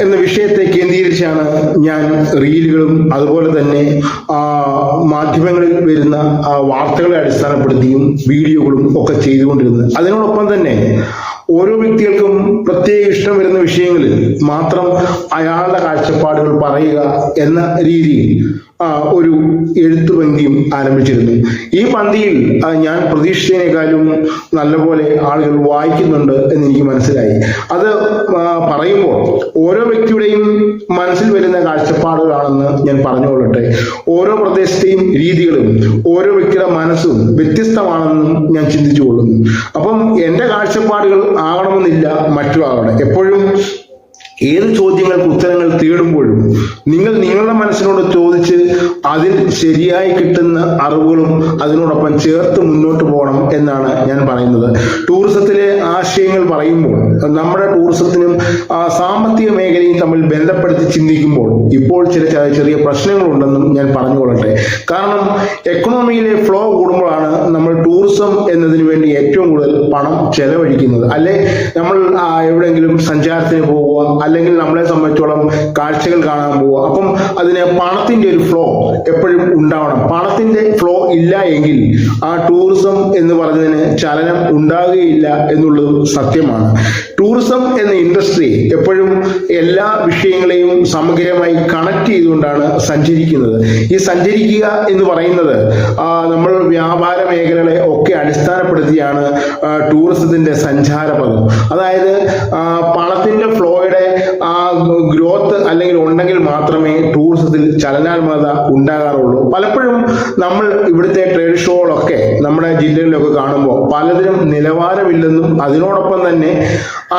എന്ന വിഷയത്തെ കേന്ദ്രീകരിച്ചാണ് ഞാൻ റീലുകളും അതുപോലെ തന്നെ ആ, മാധ്യമങ്ങളിൽ വരുന്ന ആ, വാർത്തകളെ അടിസ്ഥാനപ്പെടുത്തിയും വീഡിയോകളും ഒക്കെ ചെയ്തുകൊണ്ടിരുന്നത്. അതിനോടൊപ്പം തന്നെ ഓരോ വ്യക്തികൾക്കും പ്രത്യേക ഇഷ്ടം വരുന്ന വിഷയങ്ങളിൽ മാത്രം അയാളുടെ കാഴ്ചപ്പാടുകൾ പറയുക എന്ന രീതിയിൽ ഒരു എഴുത്തു പന്തിയും ആരംഭിച്ചിരുന്നു. ഈ പന്തിയിൽ ഞാൻ പ്രതീക്ഷിച്ചതിനേക്കാളും നല്ലപോലെ ആളുകൾ വായിക്കുന്നുണ്ട് എന്ന് എനിക്ക് മനസ്സിലായി. അത് പറയുമ്പോൾ ഓരോ വ്യക്തിയുടെയും മനസ്സിൽ വരുന്ന കാഴ്ചപ്പാടുകളാണെന്ന് ഞാൻ പറഞ്ഞുകൊള്ളട്ടെ. ഓരോ പ്രദേശത്തെയും രീതികളും ഓരോ വ്യക്തിയുടെ മനസ്സും വ്യത്യസ്തമാണെന്നും ഞാൻ ചിന്തിച്ചു കൊള്ളുന്നു അപ്പം എന്റെ കാഴ്ചപ്പാടുകൾ ആകണമെന്നില്ല മറ്റു ആകണം. എപ്പോഴും ഏത് ചോദ്യങ്ങൾക്ക് ഉത്തരങ്ങൾ തേടുമ്പോഴും നിങ്ങൾ നിങ്ങളുടെ മനസ്സിനോട് ചോദിച്ച് അതിൽ ശരിയായി കിട്ടുന്ന അറിവുകളും അതിനോടൊപ്പം ചേർത്ത് മുന്നോട്ട് പോകണം എന്നാണ് ഞാൻ പറയുന്നത്. ടൂറിസത്തിലെ ആശയങ്ങൾ പറയുമ്പോൾ നമ്മുടെ ടൂറിസത്തിനും സാമ്പത്തിക മേഖലയും തമ്മിൽ ബന്ധപ്പെടുത്തി ചിന്തിക്കുമ്പോൾ ഇപ്പോൾ ചില ചെറിയ പ്രശ്നങ്ങളുണ്ടെന്നും ഞാൻ പറഞ്ഞുകൊള്ളട്ടെ. കാരണം എക്കണോമിയിലെ ഫ്ലോ കൂടുമ്പോഴാണ് നമ്മൾ ടൂറിസം എന്നതിന് വേണ്ടി ഏറ്റവും കൂടുതൽ പണം ചെലവഴിക്കുന്നത്. അല്ലെ നമ്മൾ എവിടെയെങ്കിലും സഞ്ചാരത്തിന് പോവുക അല്ലെങ്കിൽ നമ്മളെ സംബന്ധിച്ചോളം കാഴ്ചകൾ കാണാൻ പോവുക. അപ്പം അതിന് പണത്തിന്റെ ഒരു ഫ്ലോ എപ്പോഴും ഉണ്ടാവണം. പണത്തിന്റെ ഫ്ലോ ഇല്ല എങ്കിൽ ആ ടൂറിസം എന്ന് പറഞ്ഞതിന് ചലനം ഉണ്ടാകുകയില്ല എന്നുള്ളത് സത്യമാണ്. ടൂറിസം എന്ന ഇൻഡസ്ട്രി എപ്പോഴും എല്ലാ വിഷയങ്ങളെയും സമഗ്രമായി കണക്ട് ചെയ്തുകൊണ്ടാണ് സഞ്ചരിക്കുന്നത്. ഈ സഞ്ചരിക്കുക എന്ന് പറയുന്നത് നമ്മൾ വ്യാപാര മേഖലകളെ ഒക്കെ അടിസ്ഥാനപ്പെടുത്തിയാണ് ടൂറിസത്തിന്റെ സഞ്ചാരപഥം അതായത് ആ, അല്ലെങ്കിൽ ഉണ്ടെങ്കിൽ മാത്രമേ ടൂറിസത്തിൽ ചലനാത്മകത ഉണ്ടാകാറുള്ളൂ. പലപ്പോഴും നമ്മൾ ഇവിടുത്തെ ട്രേഡ് ഷോകളൊക്കെ നമ്മുടെ ജില്ലകളിലൊക്കെ കാണുമ്പോൾ പലതിനും നിലവാരമില്ലെന്നും അതിനോടൊപ്പം തന്നെ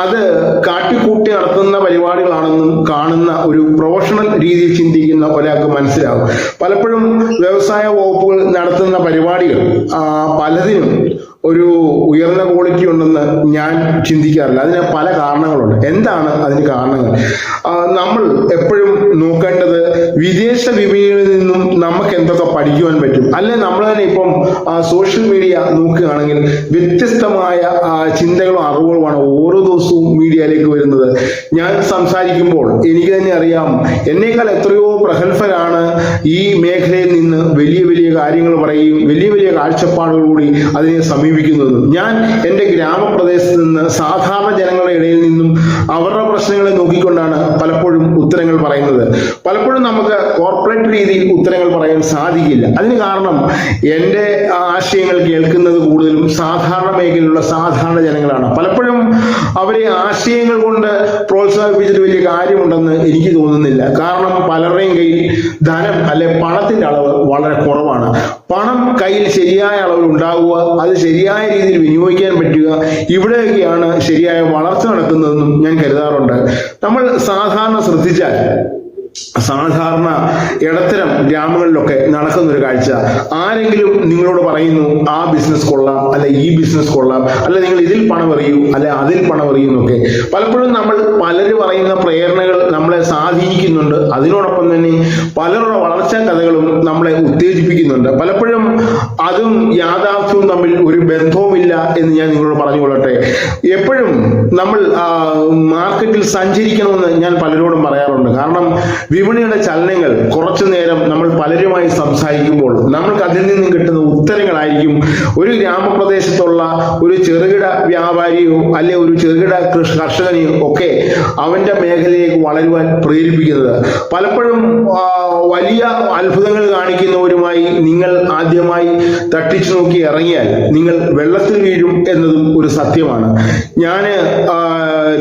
അത് കാട്ടിക്കൂട്ടി നടത്തുന്ന പരിപാടികളാണെന്നും കാണുന്ന ഒരു പ്രൊഫഷണൽ രീതിയിൽ ചിന്തിക്കുന്ന ഒരാൾക്ക് മനസ്സിലാകും. പലപ്പോഴും വ്യവസായ വകുപ്പുകൾ നടത്തുന്ന പരിപാടികൾ പലതിനും ഒരു ഉയർന്ന ക്വാളിറ്റി ഉണ്ടെന്ന് ഞാൻ ചിന്തിക്കാറില്ല. അതിന് പല കാരണങ്ങളുണ്ട്. എന്താണ് അതിന് കാരണങ്ങൾ? നമ്മൾ എപ്പോഴും നോക്കേണ്ടത് വിദേശ വിപണികളിൽ നിന്നും നമുക്ക് എന്തൊക്കെ പഠിക്കുവാൻ പറ്റും? അല്ലെ നമ്മൾ തന്നെ ഇപ്പം സോഷ്യൽ മീഡിയ നോക്കുകയാണെങ്കിൽ വ്യത്യസ്തമായ ചിന്തകളും അറിവുകളുമാണ് ഓരോ ദിവസവും മീഡിയയിലേക്ക് വരുന്നത്. ഞാൻ സംസാരിക്കുമ്പോൾ എനിക്ക് തന്നെ അറിയാം എന്നേക്കാൾ എത്രയോ പ്രഗത്ഭരാണ് ഈ മേഖലയിൽ നിന്ന് വലിയ വലിയ കാര്യങ്ങൾ പറയുകയും വലിയ വലിയ കാഴ്ചപ്പാടുകളോടി അതിനെ സമീപിക്കുന്നതും. ഞാൻ എന്റെ ഗ്രാമപ്രദേശത്ത് നിന്ന് സാധാരണ ജനങ്ങളുടെ ഇടയിൽ നിന്നും അവരുടെ പ്രശ്നങ്ങളെ നോക്കിക്കൊണ്ടാണ് പലപ്പോഴും ഉത്തരങ്ങൾ പറയുന്നത്. പലപ്പോഴും നമുക്ക് കോർപ്പറേറ്റ് രീതിയിൽ ഉത്തരങ്ങൾ പറയാൻ സാധിക്കില്ല. അതിന് കാരണം എന്റെ ആശയങ്ങൾ കേൾക്കുന്നത് കൂടുതലും സാധാരണ മേഖലയിലുള്ള സാധാരണ ജനങ്ങളാണ്. പലപ്പോഴും അവരെ ആശയങ്ങൾ കൊണ്ട് പ്രോത്സാഹിപ്പിച്ചിട്ട് വലിയ കാര്യമുണ്ടെന്ന് എനിക്ക് തോന്നുന്നില്ല. കാരണം പലരുടെയും കയ്യിൽ ധനം അല്ലെ പണത്തിന്റെ അളവ് വളരെ കുറവാണ്. പണം കയ്യിൽ ശരിയായ അളവിൽ ഉണ്ടാവുക അത് ശരിയായ രീതിയിൽ വിനിയോഗിക്കാൻ പറ്റുക ഇവിടെയൊക്കെയാണ് ശരിയായ വളർച്ച നടക്കുന്നതെന്നും ഞാൻ കരുതാറുണ്ട്. നമ്മൾ സാധാരണ ശ്രദ്ധിച്ചാൽ സാധാരണ ഇടത്തരം ഗ്രാമങ്ങളിലൊക്കെ നടക്കുന്ന ഒരു കാഴ്ച. ആരെങ്കിലും നിങ്ങളോട് പറയുന്നു ആ ബിസിനസ് കൊള്ളാം അല്ലെ ഈ ബിസിനസ് കൊള്ളാം അല്ലെ നിങ്ങൾ ഇതിൽ പണം എറിയൂ അല്ലെ അതിൽ പണം അറിയുന്നൊക്കെ പലപ്പോഴും നമ്മൾ പലര് പറയുന്ന പ്രേരണകൾ നമ്മളെ സ്വാധീനിക്കുന്നുണ്ട്. അതിനോടൊപ്പം തന്നെ പലരുടെ വളർച്ചാ കഥകളും നമ്മളെ ഉത്തേജിപ്പിക്കുന്നുണ്ട്. പലപ്പോഴും അതും യാഥാർത്ഥ്യവും തമ്മിൽ ഒരു ബന്ധവുമില്ല എന്ന് ഞാൻ നിങ്ങളോട് പറഞ്ഞുകൊള്ളട്ടെ. എപ്പോഴും നമ്മൾ മാർക്കറ്റിൽ സഞ്ചരിക്കണമെന്ന് ഞാൻ പലരോടും പറയാറുണ്ട്. കാരണം വിപണിയുടെ ചലനങ്ങൾ കുറച്ചു നേരം നമ്മൾ പലരുമായി സംസാരിക്കുമ്പോൾ നമ്മൾക്ക് അതിൽ നിന്നും കിട്ടുന്ന ഉത്തരങ്ങളായിരിക്കും ഒരു ഗ്രാമപ്രദേശത്തുള്ള ഒരു ചെറുകിട വ്യാപാരിയോ അല്ലെ ഒരു ചെറുകിട കർഷകനെയോ ഒക്കെ അവന്റെ മേഖലയിലേക്ക് വളരുവാൻ പ്രേരിപ്പിക്കുന്നത്. പലപ്പോഴും വലിയ അത്ഭുതങ്ങൾ കാണിക്കുന്നവരുമായി നിങ്ങൾ ആദ്യമായി തട്ടിച്ചു നോക്കി ഇറങ്ങിയാൽ നിങ്ങൾ വെള്ളത്തിൽ വീഴും എന്നതും ഒരു സത്യമാണ്. ഞാൻ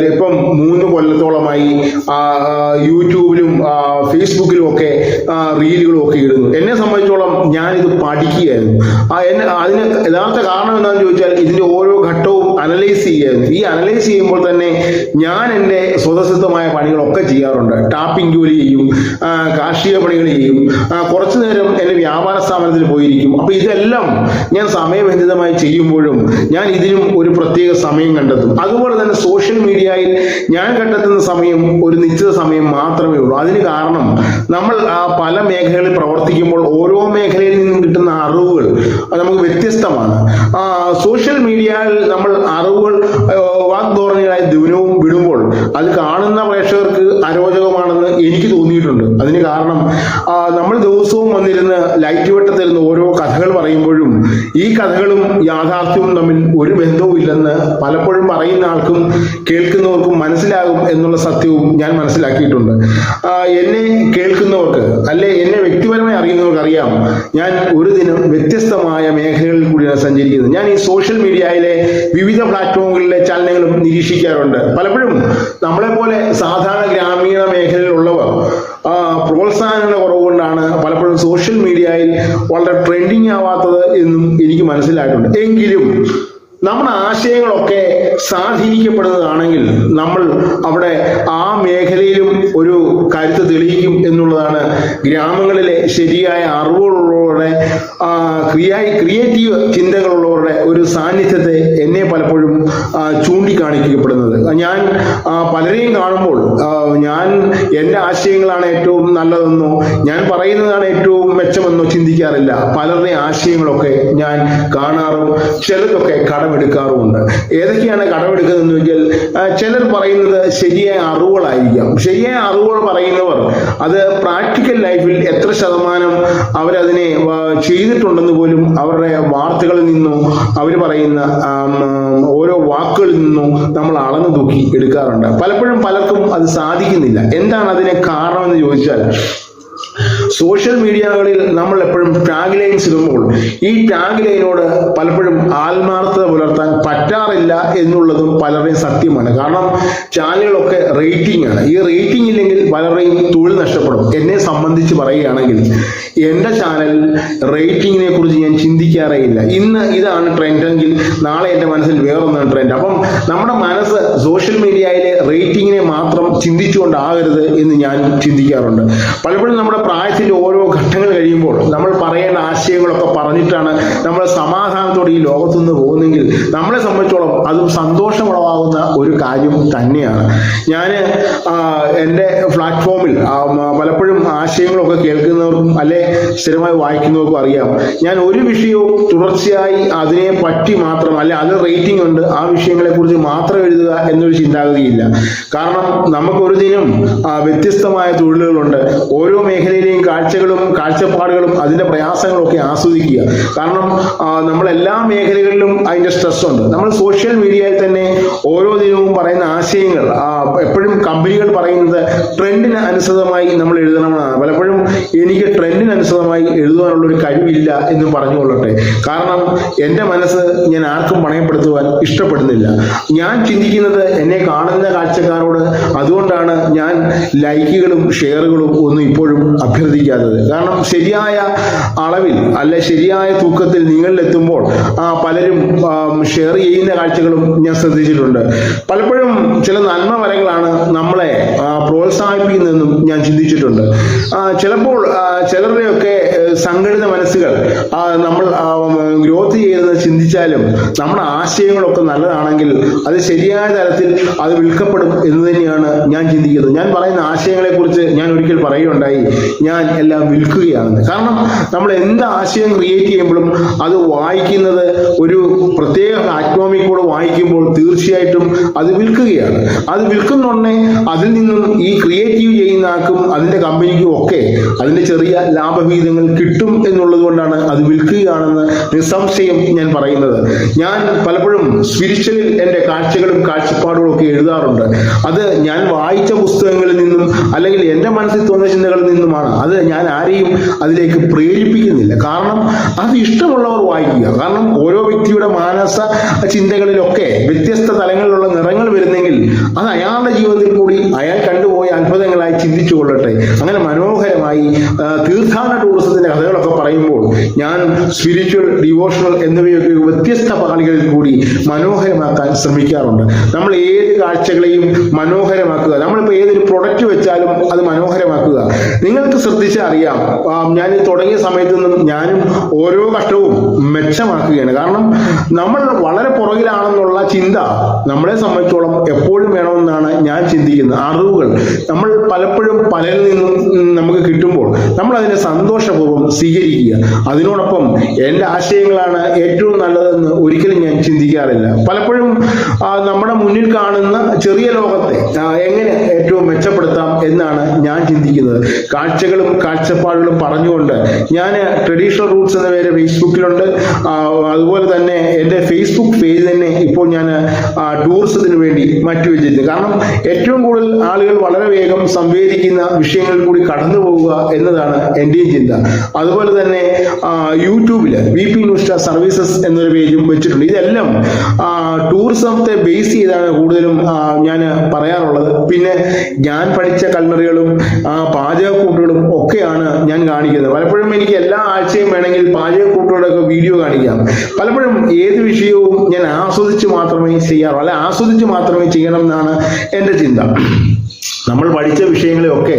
ഇപ്പം മൂന്ന് കൊല്ലത്തോളമായി യൂട്യൂബിലും ഫേസ്ബുക്കിലും ഒക്കെ റീലുകളും ഒക്കെ ഇടുന്നു. എന്നെ സംബന്ധിച്ചോളം ഞാനിത് പഠിക്കുകയായിരുന്നു. ആ എന്നെ അതിന് യഥാർത്ഥ കാരണം എന്താണെന്ന് ചോദിച്ചാൽ ഇതിന്റെ ഓരോ ഘട്ടവും അനലൈസ് ചെയ്യായിരുന്നു ഈ അനലൈസ് ചെയ്യുമ്പോൾ തന്നെ ഞാൻ എന്റെ സ്വതസിദ്ധമായ പണികളൊക്കെ ചെയ്യാറുണ്ട്. ടാപ്പിംഗ് ജോലി ചെയ്യും കാർഷിക പണികൾ ചെയ്യും. കുറച്ചു നേരം എന്റെ വ്യാപാര സ്ഥാപനത്തിൽ പോയിരിക്കും. അപ്പൊ ഇതെല്ലാം ഞാൻ സമയബന്ധിതമായി ചെയ്യുമ്പോഴും ഞാൻ ഇതിനും ഒരു പ്രത്യേക സമയം കണ്ടെത്തും. അതുപോലെ തന്നെ സോഷ്യൽ മീഡിയയിൽ ഞാൻ കണ്ടെത്തുന്ന സമയം ഒരു നിശ്ചിത സമയം മാത്രമേ ഉള്ളൂ. അതിന് കാരണം നമ്മൾ ആ പല മേഖലകളിൽ പ്രവർത്തിക്കുമ്പോൾ ഓരോ മേഖലയിൽ നിന്നും കിട്ടുന്ന അറിവുകൾ നമുക്ക് വ്യത്യസ്തമാണ്. സോഷ്യൽ മീഡിയയിൽ നമ്മൾ അറിവുകൾ വാഗ്ധോരണികളായ ദിനവും വിടുമ്പോൾ അത് കാണുന്ന പ്രേക്ഷകർക്ക് അരോച അതിന് കാരണം നമ്മൾ ദിവസവും വന്നിരുന്ന് ലൈറ്റ് വെട്ടത്തിരുന്ന് ഓരോ കഥകൾ പറയുമ്പോഴും ഈ കഥകളും യാഥാർത്ഥ്യവും തമ്മിൽ ഒരു ബന്ധവും ഇല്ലെന്ന് പലപ്പോഴും പറയുന്ന ആൾക്കും കേൾക്കുന്നവർക്കും മനസ്സിലാകും എന്നുള്ള സത്യവും ഞാൻ മനസ്സിലാക്കിയിട്ടുണ്ട്. എന്നെ കേൾക്കുന്നവർക്ക് അല്ലെ എന്നെ വ്യക്തിപരമായി അറിയുന്നവർക്ക് അറിയാം. ഞാൻ ഒരു ദിനം വ്യത്യസ്തമായ മേഖലകളിൽ കൂടിയാണ് സഞ്ചരിക്കുന്നത്. ഞാൻ ഈ സോഷ്യൽ മീഡിയയിലെ വിവിധ പ്ലാറ്റ്ഫോമുകളിലെ ചലനങ്ങളും നിരീക്ഷിക്കാറുണ്ട്. പലപ്പോഴും നമ്മളെ പോലെ സാധാരണ ഗ്രാമീണ മേഖലയിലുള്ളവർ പ്രോത്സാഹനങ്ങളുടെ കുറവ് കൊണ്ടാണ് പലപ്പോഴും സോഷ്യൽ മീഡിയയിൽ വളരെ ട്രെൻഡിങ് ആവാത്തത് എന്നും എനിക്ക് മനസ്സിലായിട്ടുണ്ട്. എങ്കിലും നമ്മുടെ ആശയങ്ങളൊക്കെ സ്വാധീനിക്കപ്പെടുന്നതാണെങ്കിൽ നമ്മൾ അവിടെ ആ മേഖലയിലും ഒരു കരുത്ത് തെളിയിക്കും എന്നുള്ളതാണ് ഗ്രാമങ്ങളിലെ ശരിയായ അറിവുകളുള്ളവരുടെ ആ, ക്രിയേറ്റീവ് ചിന്തകളുള്ളവരുടെ ഒരു സാന്നിധ്യത്തെ എന്നെ പലപ്പോഴും ചൂണ്ടിക്കാണിക്കപ്പെടുന്നത്. ഞാൻ പലരെയും കാണുമ്പോൾ ഞാൻ എന്റെ ആശയങ്ങളാണ് ഏറ്റവും നല്ലതെന്നോ ഞാൻ പറയുന്നതാണ് ഏറ്റവും മെച്ചമെന്നോ ചിന്തിക്കാറില്ല. പലരുടെ ആശയങ്ങളൊക്കെ ഞാൻ കാണാറും ചിലതൊക്കെ കടമെടുക്കാറുമുണ്ട്. ഏതൊക്കെയാണ് കടമെടുക്കുന്നതെന്ന് വെച്ചാൽ ചിലർ പറയുന്നത് ശരിയായ അറിവുകളായിരിക്കാം. ശരിയായ അറിവുകൾ പറയുന്നവർ അത് പ്രാക്ടിക്കൽ ലൈഫിൽ എത്ര ശതമാനം അവരതിനെ ചെയ്തിട്ടുണ്ടെന്ന് പോലും അവരുടെ വാർത്തകളിൽ നിന്നും അവർ പറയുന്ന ഓരോ വാക്കുകളിൽ നിന്നും നമ്മൾ അളന്നു തൂക്കി എടുക്കാറുണ്ട്. പലപ്പോഴും പലർക്കും അത് സാധിക്കുന്നില്ല. എന്താണ് അതിനെ കാരണം എന്ന് ചോദിച്ചാൽ സോഷ്യൽ മീഡിയകളിൽ നമ്മൾ എപ്പോഴും ടാഗ് ലൈൻസ് ഇടുമ്പോൾ ഈ ടാഗ് ലൈനോട് പലപ്പോഴും ആത്മാർത്ഥത പുലർത്താൻ പറ്റാറില്ല എന്നുള്ളതും പലരുടെയും സത്യമാണ്. കാരണം ചാനലുകളൊക്കെ റേറ്റിംഗ് ആണ്. ഈ റേറ്റിംഗ് ഇല്ലെങ്കിൽ പലരുടെയും തൊഴിൽ നഷ്ടപ്പെടും. എന്നെ സംബന്ധിച്ച് പറയുകയാണെങ്കിൽ എന്റെ ചാനൽ റേറ്റിംഗിനെ കുറിച്ച് ഞാൻ ചിന്തിക്കാറേ ഇല്ല. ഇന്ന് ഇതാണ് ട്രെൻഡ് എങ്കിൽ നാളെ എന്റെ മനസ്സിൽ വേറൊന്നാണ് ട്രെൻഡ് അപ്പം നമ്മുടെ മനസ്സ് സോഷ്യൽ മീഡിയയിലെ റേറ്റിംഗിനെ മാത്രം ചിന്തിച്ചുകൊണ്ടാകരുത് എന്ന് ഞാൻ ചിന്തിക്കാറുണ്ട്. പലപ്പോഴും നമ്മുടെ പ്രായത്തിന്റെ ഓരോ ഘട്ടങ്ങൾ കഴിയുമ്പോൾ നമ്മൾ പറയേണ്ട ആശയങ്ങളൊക്കെ പറഞ്ഞിട്ടാണ് നമ്മൾ സമാധാനത്തോടെ ഈ ലോകത്തുനിന്ന് പോകുന്നെങ്കിൽ നമ്മളെ സംബന്ധിച്ചോളം അതും സന്തോഷമുളവാകുന്ന ഒരു കാര്യം തന്നെയാണ്. ഞാൻ എന്റെ പ്ലാറ്റ്ഫോമിൽ ആശയങ്ങളൊക്കെ കേൾക്കുന്നവർക്കും അല്ലെ സ്ഥിരമായി വായിക്കുന്നവർക്കും അറിയാം. ഞാൻ ഒരു വിഷയവും തുടർച്ചയായി അതിനെ പറ്റി മാത്രം അല്ലെ അത് റേറ്റിംഗ് ഉണ്ട്. ആ വിഷയങ്ങളെ കുറിച്ച് മാത്രം എഴുതുക എന്നൊരു ചിന്താഗതിയില്ല. കാരണം നമുക്ക് ഒരു ദിനം വ്യത്യസ്തമായ തൊഴിലുകളുണ്ട്. ഓരോ മേഖലയിലെയും കാഴ്ചകളും കാഴ്ചപ്പാടുകളും അതിന്റെ പ്രയാസങ്ങളൊക്കെ ആസ്വദിക്കുക. കാരണം നമ്മൾ എല്ലാ മേഖലകളിലും അതിന്റെ സ്ട്രെസ് ഉണ്ട്. നമ്മൾ സോഷ്യൽ മീഡിയയിൽ തന്നെ ഓരോ ദിനവും പറയുന്ന ആശയങ്ങൾ എപ്പോഴും കമ്പനികൾ പറയുന്നത് ട്രെൻഡിന് അനുസൃതമായി നമ്മൾ എഴുതണമെന്നാണ്. പലപ്പോഴും എനിക്ക് ട്രെൻഡിന് അനുസൃതമായി എഴുതുവാനുള്ള ഒരു കഴിവില്ല എന്ന് പറഞ്ഞുകൊള്ളട്ടെ. കാരണം എന്റെ മനസ്സ് ഞാൻ ആർക്കും പണയപ്പെടുത്തുവാൻ ഇഷ്ടപ്പെടുന്നില്ല. ഞാൻ ചിന്തിക്കുന്നത് എന്നെ കാണുന്ന കാഴ്ചക്കാരോട് അതുകൊണ്ടാണ് ഞാൻ ലൈക്കുകളും ഷെയറുകളും ഒന്നും ഇപ്പോഴും അഭ്യർത്ഥിക്കാത്തത്. കാരണം ശരിയായ അളവിൽ അല്ലെ ശരിയായ തൂക്കത്തിൽ നിങ്ങളിലെത്തുമ്പോൾ ആ പലരും ഷെയർ ചെയ്യുന്ന കാഴ്ചകളും ഞാൻ ശ്രദ്ധിച്ചിട്ടുണ്ട്. പലപ്പോഴും ചില നന്മ വരങ്ങളാണ് നമ്മളെ പ്രോത്സാഹിപ്പിക്കുന്നതെന്നും ഞാൻ ചിന്തിച്ചിട്ടുണ്ട്. ചിലപ്പോൾ ചിലരുടെയൊക്കെ സംഘടിത മനസ്സുകൾ നമ്മൾ ഗ്രോത്ത് ചെയ്യുന്നത് ചിന്തിച്ചാലും നമ്മുടെ ആശയങ്ങളൊക്കെ നല്ലതാണെങ്കിൽ അത് ശരിയായ തരത്തിൽ അത് വിൽക്കപ്പെടും എന്ന് തന്നെയാണ് ഞാൻ ചിന്തിക്കുന്നത്. ഞാൻ പറയുന്ന ആശയങ്ങളെ കുറിച്ച് ഞാൻ ഒരിക്കൽ പറയുകയുണ്ടായി. ഞാൻ എല്ലാം വിൽക്കുകയാണെന്ന് കാരണം നമ്മൾ എന്ത് ആശയം ക്രിയേറ്റ് ചെയ്യുമ്പോഴും അത് വായിക്കുന്നത് ഒരു പ്രത്യേക ആത്മോമിക്കൂടെ വായിക്കുമ്പോൾ തീർച്ചയായിട്ടും അത് വിൽക്കുകയാണ്. അത് വിൽക്കുന്നുണ്ടെ അതിൽ നിന്നും ഈ ക്രിയേറ്റീവ് ചെയ്യുന്ന ആൾക്കും അതിന്റെ കമ്പനിക്കും ഒക്കെ അതിന്റെ ചെറിയ ലാഭവിഹിതങ്ങൾ കിട്ടും എന്നുള്ളത് കൊണ്ടാണ് അത് വിൽക്കുകയാണെന്ന് നിസ്സംശയം ഞാൻ പറയുന്നത്. ഞാൻ പലപ്പോഴും സ്പിരിച്വലിൽ എന്റെ കാഴ്ചകളും കാഴ്ചപ്പാടുകളും ഒക്കെ എഴുതാറുണ്ട്. അത് ഞാൻ വായിച്ച പുസ്തകങ്ങളിൽ നിന്നും അല്ലെങ്കിൽ എന്റെ മനസ്സിൽ തോന്നിയ ചിന്തകളിൽ നിന്നുമാണ്. അത് ഞാൻ ആരെയും അതിലേക്ക് പ്രേരിപ്പിക്കുന്നില്ല. കാരണം അത് ഇഷ്ടമുള്ളവർ വായിക്കുക. കാരണം ഓരോ വ്യക്തിയുടെ മാനസ ചിന്തകളിലൊക്കെ വ്യത്യസ്ത തലങ്ങളിലുള്ള നിറങ്ങൾ വരുന്നെങ്കിൽ അത് അയാളുടെ ജീവിതത്തിൽ കൂടി അയാൾ കണ്ടുപോയ അത്ഭുതങ്ങളായി ചിന്തിച്ചു കൊള്ളട്ടെ. അങ്ങനെ മനോഹരമായി തീർത്ഥാടന ടൂറിസത്തിന്റെ കഥകളൊക്കെ പറയുമ്പോൾ ഞാൻ സ്പിരിച്വൽ ഡിവോഷണൽ എന്നിവയൊക്കെ വ്യത്യസ്ത പാളികളിൽ കൂടി മനോഹരമാക്കാൻ ശ്രമിക്കാറുണ്ട്. നമ്മൾ ഏത് കാഴ്ചകളെയും മനോഹരമാക്കുക. നമ്മളിപ്പോൾ ഏതൊരു പ്രൊഡക്റ്റ് വെച്ചാലും അത് മനോഹരമാക്കുക. നിങ്ങൾക്ക് ശ്രദ്ധിച്ചാൽ അറിയാം ഞാൻ തുടങ്ങിയ സമയത്ത് നിന്നും ഞാനും ഓരോ ഘട്ടവും മെച്ചമാക്കുകയാണ്. കാരണം നമ്മൾ വളരെ പുറകിലാണെന്നുള്ള ചിന്ത നമ്മളെ സംബന്ധിച്ചോളം എപ്പോഴും വേണമെന്നാണ് ഞാൻ ചിന്തിക്കുന്നത്. അറിവുകൾ. നമ്മൾ പലപ്പോഴും പലരിൽ നിന്നും നമുക്ക് കിട്ടുമ്പോൾ നമ്മൾ അതിനെ സന്തോഷപൂർവം സ്വീകരിക്കുക. അതിനോടൊപ്പം എന്റെ ആശയങ്ങളാണ് ഏറ്റവും നല്ലതെന്ന് ഒരിക്കലും ഞാൻ ചിന്തിക്കാറില്ല. പലപ്പോഴും നമ്മുടെ മുന്നിൽ കാണുന്ന ചെറിയ ലോകത്തെ എങ്ങനെ ഏറ്റവും മെച്ചപ്പെടുത്താം എന്നാണ് ഞാൻ ചിന്തിക്കുന്നത്. കാഴ്ചകളും കാഴ്ചപ്പാടുകളും പറഞ്ഞുകൊണ്ട് ഞാൻ ട്രഡീഷണൽ റൂട്ട്സ് എന്ന പേര് ഫേസ്ബുക്കിലുണ്ട് അതുപോലെ തന്നെ എന്റെ ഫേസ്ബുക്ക് പേജ് തന്നെ ഇപ്പോൾ ഞാൻ ടൂറിസത്തിന് വേണ്ടി മാറ്റിവെച്ചിരുന്നു കാരണം ഏറ്റവും കൂടുതൽ ആളുകൾ വളരെ വേഗം സംവേദിക്കുന്ന വിഷയങ്ങളിൽ കൂടി കടന്നു പോവുക എന്നതാണ് എന്റെയും ചിന്ത. അതുപോലെ തന്നെ യൂട്യൂബിൽ വി പി ന്യൂസ്റ്റ സർവീസസ് എന്നൊരു പേജും വെച്ചിട്ടുണ്ട്. ഇതെല്ലാം ടൂറിസത്തെ ബേസ് ചെയ്താണ് കൂടുതലും ഞാൻ പറയാറുള്ളത്. പിന്നെ ഞാൻ പഠിച്ച കൽമറികളും പാചകക്കൂട്ടുകളും ഒക്കെയാണ് ഞാൻ കാണിക്കുന്നത്. പലപ്പോഴും എനിക്ക് എല്ലാ ആഴ്ചയും വേണമെങ്കിൽ പാചകക്കൂട്ടുകളൊക്കെ വീഡിയോ കാണിക്കാം. പലപ്പോഴും ഏത് വിഷയവും ഞാൻ ആസ്വദിച്ച് മാത്രമേ ചെയ്യാറുള്ളൂ. അല്ലെ ആസ്വദിച്ച് മാത്രമേ ചെയ്യണം എന്നാണ് എന്റെ ചിന്ത. നമ്മൾ പഠിച്ച വിഷയങ്ങളെയൊക്കെ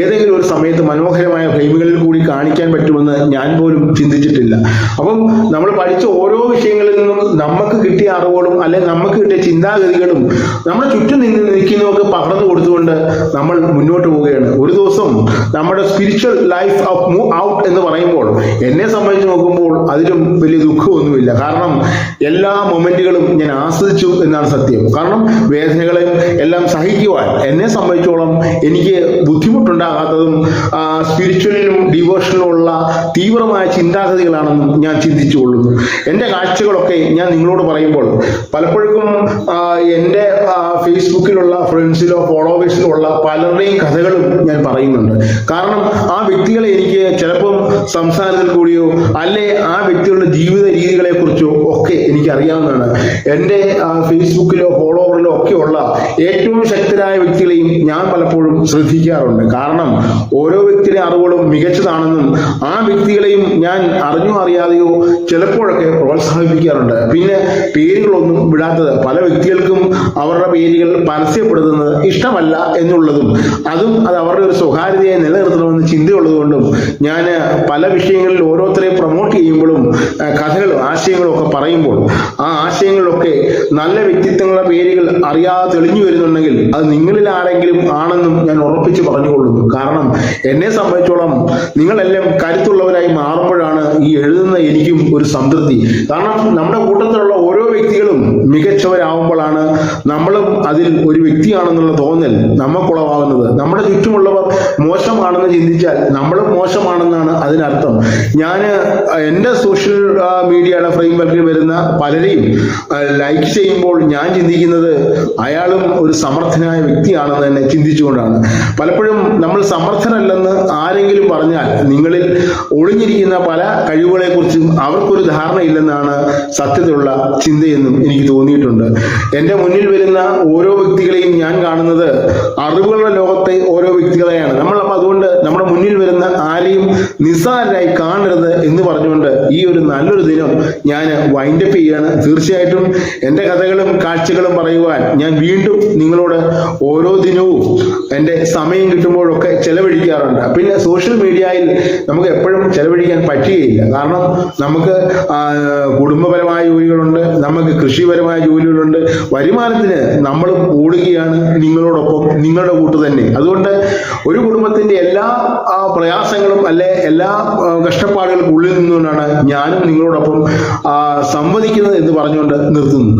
ഏതെങ്കിലും ഒരു സമയത്ത് മനോഹരമായ ഫ്രെയിമുകളിൽ കൂടി കാണിക്കാൻ പറ്റുമെന്ന് ഞാൻ പോലും ചിന്തിച്ചിട്ടില്ല. അപ്പം നമ്മൾ പഠിച്ച ഓരോ വിഷയങ്ങളിൽ നിന്നും നമുക്ക് കിട്ടിയ അറിവുകളും അല്ലെങ്കിൽ നമുക്ക് കിട്ടിയ ചിന്താഗതികളും നമ്മുടെ ചുറ്റും നിന്ന് നിൽക്കുന്നവർക്ക് പകർന്നു കൊടുത്തുകൊണ്ട് നമ്മൾ മുന്നോട്ട് പോവുകയാണ്. ഒരു ദിവസം നമ്മുടെ spiritual life of move out എന്ന് പറയുമ്പോൾ എന്നെ സംബന്ധിച്ച് നോക്കുമ്പോൾ അതിലും വലിയ ദുഃഖമൊന്നുമില്ല. കാരണം എല്ലാ മൊമെന്റുകളും ഞാൻ ആസ്വദിച്ചു എന്നാണ് സത്യം. കാരണം വേദനകളെയും എല്ലാം സഹിക്കുവാൻ എന്നെ സംബന്ധിച്ചോളം എനിക്ക് ബുദ്ധിമുട്ടുണ്ടാകാത്തതും സ്പിരിച്വലിനും ഡിവോഷനിലും ഉള്ള തീവ്രമായ ചിന്താഗതികളാണെന്നും ഞാൻ ചിന്തിച്ചു കൊള്ളുന്നു എന്റെ കാഴ്ചകളൊക്കെ ഞാൻ നിങ്ങളോട് പറയുമ്പോൾ പലപ്പോഴും എന്റെ ഫേസ്ബുക്കിലുള്ള ഫ്രണ്ട്സിലോ ഫോളോവേഴ്സിലോ ഉള്ള പലരുടെയും കഥകളും ഞാൻ പറയുന്നുണ്ട്. കാരണം ആ വ്യക്തികളെ എനിക്ക് ചിലപ്പം സംസാരത്തിൽ കൂടിയോ അല്ലെ ആ വ്യക്തികളുടെ ജീവിത രീതികളെ കുറിച്ചോ ഒക്കെ എനിക്ക് അറിയാവുന്നതാണ് എന്റെ ഫേസ്ബുക്കിലോ ഫോളോവറിലോ ഒക്കെ ഉള്ള ഏറ്റവും ശക്തരായ വ്യക്തികളെയും ഞാൻ പലപ്പോഴും ശ്രദ്ധിക്കാറുണ്ട്. കാരണം ഓരോ വ്യക്തിയുടെ അറിവുകളും മികച്ചതാണെന്നും ആ വ്യക്തികളെയും ഞാൻ അറിഞ്ഞോ അറിയാതെയോ ചിലപ്പോഴൊക്കെ പ്രോത്സാഹിപ്പിക്കാറുണ്ട്. പിന്നെ പേരുകളൊന്നും വിടാത്തത് പല വ്യക്തികൾക്കും അവരുടെ പേരുകൾ പരസ്യപ്പെടുത്തുന്നത് ഇഷ്ടമല്ല എന്നുള്ളതും അതും അത് അവരുടെ ഒരു സ്വകാര്യതയെ നിലനിർത്തണമെന്ന് ചിന്തയുള്ളതുകൊണ്ടും ഞാൻ പല വിഷയങ്ങളിൽ ഓരോരുത്തരെ പ്രൊമോട്ട് ചെയ്യുമ്പോഴും കഥകളും ആശയങ്ങളും ഒക്കെ പറയുമ്പോൾ ആ ആശയങ്ങളിലൊക്കെ നല്ല വ്യക്തിത്വങ്ങളുടെ പേരുകൾ അറിയാതെ തെളിഞ്ഞു വരുന്നുണ്ടെങ്കിൽ അത് നിങ്ങളിൽ ആരെങ്കിലും ആണെന്നും ഞാൻ ഉറപ്പിച്ച് പറഞ്ഞുകൊള്ളുന്നു. കാരണം എന്നെ സംബന്ധിച്ചോളം നിങ്ങളെല്ലാം കരുത്തുള്ളവരായി മാറുമ്പോഴാണ് ഈ എഴുതുന്ന എനിക്കും ഒരു സംതൃപ്തി. കാരണം നമ്മുടെ കൂട്ടത്തിലുള്ള ഓരോ വ്യക്തികളും മികച്ചവരാകുമ്പോഴാണ് നമ്മളും അതിൽ ഒരു വ്യക്തിയാണെന്നുള്ള തോന്നൽ നമുക്കുളവാകുന്നത് നമ്മുടെ ചുറ്റുമുള്ളവർ മോശമാണെന്ന് ചിന്തിച്ചാൽ നമ്മളും മോശമാണെന്നാണ് അതിനർത്ഥം. ഞാൻ എന്റെ സോഷ്യൽ മീഡിയയുടെ ഫ്രെയിം വർക്കിൽ വരുന്ന പലരെയും ലൈക്ക് ചെയ്യുമ്പോൾ ഞാൻ ചിന്തിക്കുന്നത് അയാളും ഒരു സമർത്ഥനായ വ്യക്തിയാണെന്ന് തന്നെ ചിന്തിച്ചുകൊണ്ടാണ്. പലപ്പോഴും നമ്മൾ സമർത്ഥനല്ലെന്ന് ആരെങ്കിലും പറഞ്ഞാൽ നിങ്ങളിൽ ഒളിഞ്ഞിരിക്കുന്ന പല കഴിവുകളെ കുറിച്ചും അവർക്കൊരു ധാരണയില്ലെന്നാണ് സത്യത്തിലുള്ള ചിന്തയെന്നും എനിക്ക് തോന്നിയിട്ടുണ്ട്. എന്റെ മുന്നിൽ വരുന്ന ഓരോ വ്യക്തികളെയും ഞാൻ കാണുന്നത് അറിവുകളുടെ ലോകത്തെ ഓരോ വ്യക്തികളെയാണ്. നമ്മൾ അപ്പം അതുകൊണ്ട് മുന്നിൽ വരുന്ന ആരെയും നിസ്സാരരായി കാണരുത് എന്ന് പറഞ്ഞുകൊണ്ട് ഈ ഒരു നല്ലൊരു ദിനം ഞാൻ വൈൻഡപ്പ് ചെയ്യാണ്. തീർച്ചയായിട്ടും എന്റെ കഥകളും കാഴ്ചകളും പറയുവാൻ ഞാൻ വീണ്ടും നിങ്ങളോട് ഓരോ ദിനവും എന്റെ സമയം കിട്ടുമ്പോഴൊക്കെ ചെലവഴിക്കാറുണ്ട്. പിന്നെ സോഷ്യൽ മീഡിയയിൽ നമുക്ക് എപ്പോഴും ചെലവഴിക്കാൻ പറ്റുകയില്ല. കാരണം നമുക്ക് കുടുംബപരമായ ജോലികളുണ്ട് നമുക്ക് കൃഷിപരമായ ജോലികളുണ്ട്. വരുമാനത്തിന് നമ്മൾ ഓടുകയാണ് നിങ്ങളോടൊപ്പം നിങ്ങളുടെ കൂട്ട് തന്നെ. അതുകൊണ്ട് ഒരു കുടുംബത്തിന്റെ എല്ലാ ആ, പ്രയാസങ്ങളും അല്ലെ എല്ലാ കഷ്ടപ്പാടുകളും ഉള്ളിൽ നിന്നുകൊണ്ടാണ് ഞാനും നിങ്ങളോടൊപ്പം സംവദിക്കുന്നത് എന്ന് പറഞ്ഞുകൊണ്ട് നിർത്തുന്നു.